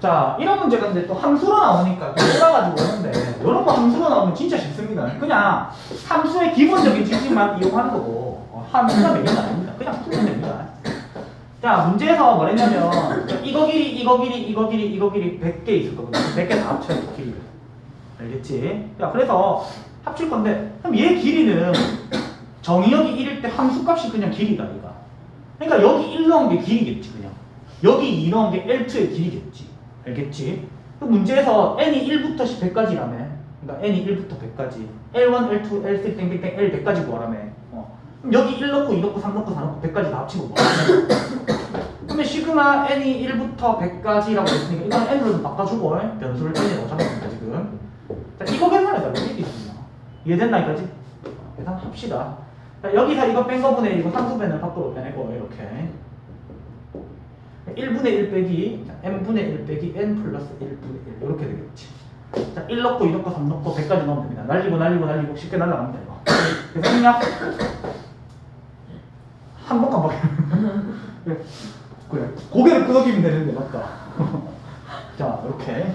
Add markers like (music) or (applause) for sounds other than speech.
자, 이런 문제가 근데 또 함수로 나오니까 또 몰아가지고 오는데, 이런 거 함수로 나오면 진짜 쉽습니다. 그냥 함수의 기본적인 지식만 이용하는 거고, 어, 함수가 매겨는 아닙니다. 그냥 풀면 됩니다. 자, 문제에서 뭐랬냐면, 이거 길이, 이거 길이, 이거 길이, 이거 길이 100개 있을 거거든요. 100개 다 합쳐야 돼, 길이를. 알겠지? 자, 그래서 합칠 건데, 그럼 얘 길이는 정의역이 1일 때 함수값이 그냥 길이다, 얘가. 그러니까 여기 1 넣은 게 길이겠지, 그냥. 여기 2 넣은 게 L2의 길이겠지. 알겠지? 그 문제에서 n이 1부터 10까지라며. 그러니까 n이 1부터 100까지. L1, L2, L3, 땡땡땡, L 100까지 구하라며. 어. 그럼 여기 1 넣고 2 넣고 3 넣고 4 넣고 100까지 다 합치고 구하라며. 근데 시그마 n이 1부터 100까지라고 했으니까 이건 n으로 좀 바꿔주고 에? 변수를 n으로 잡았습니다 지금. 자 이거 계산해봐. 이게. 이해됐나 여기까지? 계산합시다. 자, 여기서 이거 뺀 거분에 이거 상수배는 밖으로 빼내고 이렇게. 1분의 1 빼기 자, n분의 1 빼기 n 플러스 1분의 1 이렇게 되겠지. 자, 1 넣고 2 넣고 3 넣고 100까지 넣으면 됩니다. 날리고 날리고 날리고 쉽게 날라갑니다 이거 그래서 그냥 한 번만 막 (laughs) 네. 그래. 고개를 끄덕이면 되는데 맞다. (laughs) 자 이렇게.